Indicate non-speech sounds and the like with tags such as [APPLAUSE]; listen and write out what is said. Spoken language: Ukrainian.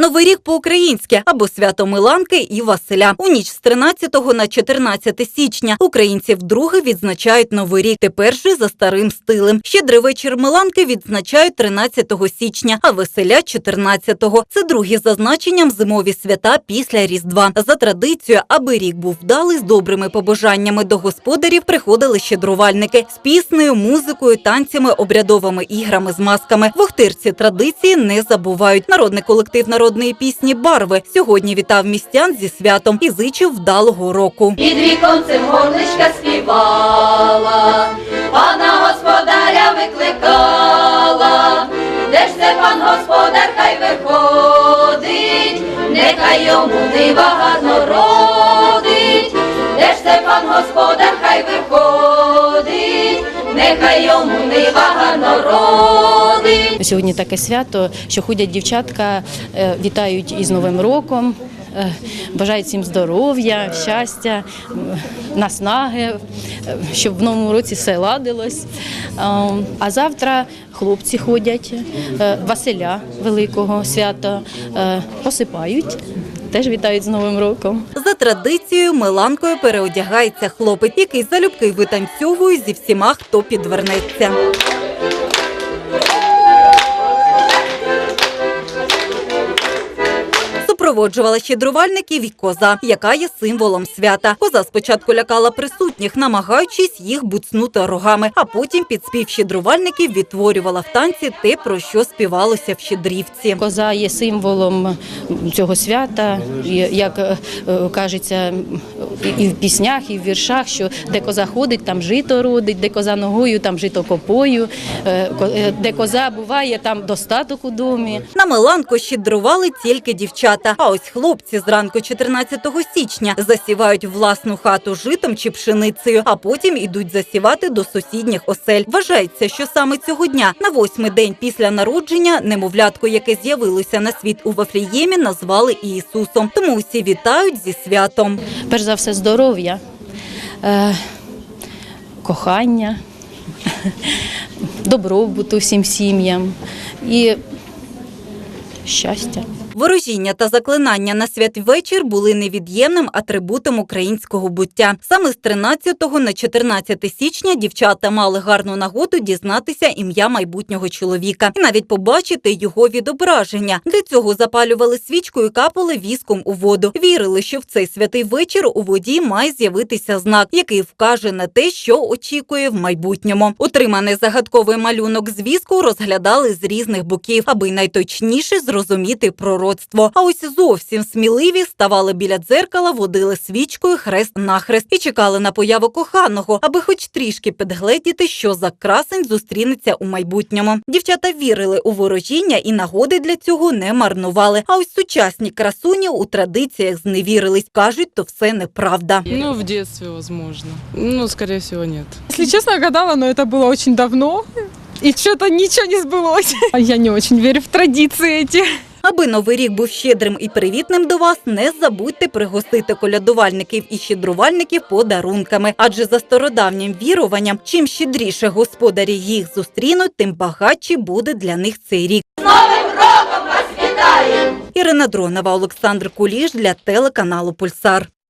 Новий рік по-українськи або свято Миланки і Василя. У ніч з 13 на 14 січня українці вдруге відзначають Новий рік. Тепер же за старим стилем. Щедрий вечір Миланки відзначають 13 січня, а веселя 14-го. Це другі за значенням зимові свята після Різдва. За традицією, аби рік був вдалий з добрими побажаннями до господарів, приходили щедрувальники з піснею, музикою, танцями, обрядовими іграми з масками. В Охтирці традиції не забувають. Народний колектив народної пісні Барви сьогодні вітав містян зі святом і зичив вдалого року. Під віконцем горличка співала, пана господаря викликала, де ж це пан господар хай виходить, нехай йому невагано родить, де ж це пан господар хай виходить, нехай йому невагано родить. Сьогодні таке свято, що ходять дівчатка, е, вітають із Новим роком, е, бажають всім здоров'я, щастя, наснаги, е, щоб в новому році все ладилось. А, завтра хлопці ходять, Василя Великого свята посипають, теж вітають з Новим роком. За традицією Миланкою переодягається хлопець, який залюбки витанцьовує зі всіма, хто підвернеться. Супроводжувала щедрувальників і коза, яка є символом свята. Коза спочатку лякала присутніх, намагаючись їх буцнути рогами, а потім під спів щедрувальників відтворювала в танці те, про що співалося в щедрівці. Коза є символом цього свята, як е, кажеться і в піснях, і в віршах, що де коза ходить, там жито родить, де коза ногою, там жито копою, е, е, де коза буває, там достаток у домі. На Миланку щедрували тільки дівчата. А ось хлопці зранку 14 січня засівають власну хату житом чи пшеницею, а потім ідуть засівати до сусідніх осель. Вважається, що саме цього дня, на восьмий день після народження, немовлятко, яке з'явилося на світ у Вафліємі, назвали Ісусом. Тому усі вітають зі святом. Перш за все, здоров'я, е, кохання, добробуту всім сім'ям і щастя. Ворожіння та заклинання на святвечір були невід'ємним атрибутом українського буття. Саме з 13 на 14 січня дівчата мали гарну нагоду дізнатися ім'я майбутнього чоловіка і навіть побачити його відображення. Для цього запалювали свічку і капали віском у воду. Вірили, що в цей святий вечір у воді має з'явитися знак, який вкаже на те, що очікує в майбутньому. Отриманий загадковий малюнок з віску розглядали з різних боків, аби найточніше зрозуміти пророцтво. А ось зовсім сміливі ставали біля дзеркала, водили свічкою хрест нахрест і чекали на появу коханого, аби хоч трішки підгледіти, що за красень зустрінеться у майбутньому. Дівчата вірили у ворожіння і нагоди для цього не марнували. А ось сучасні красуні у традиціях зневірились. кажуть, то все неправда. Ну, в детстве, возможно. Ну, скорее всего, нет. Если честно, я гадала, но это было очень давно. И что-то ничего не сбылось. [LAUGHS] А Я не очень верю в традиции эти. Аби новий рік був щедрим і привітним до вас, не забудьте пригостити колядувальників і щедрувальників подарунками. Адже за стародавнім віруванням, чим щедріше господарі їх зустрінуть, тим багатші буде для них цей рік. Новим роком вас вітаємо! Ірина Дронова, Олександр Куліш для телеканалу Пульсар.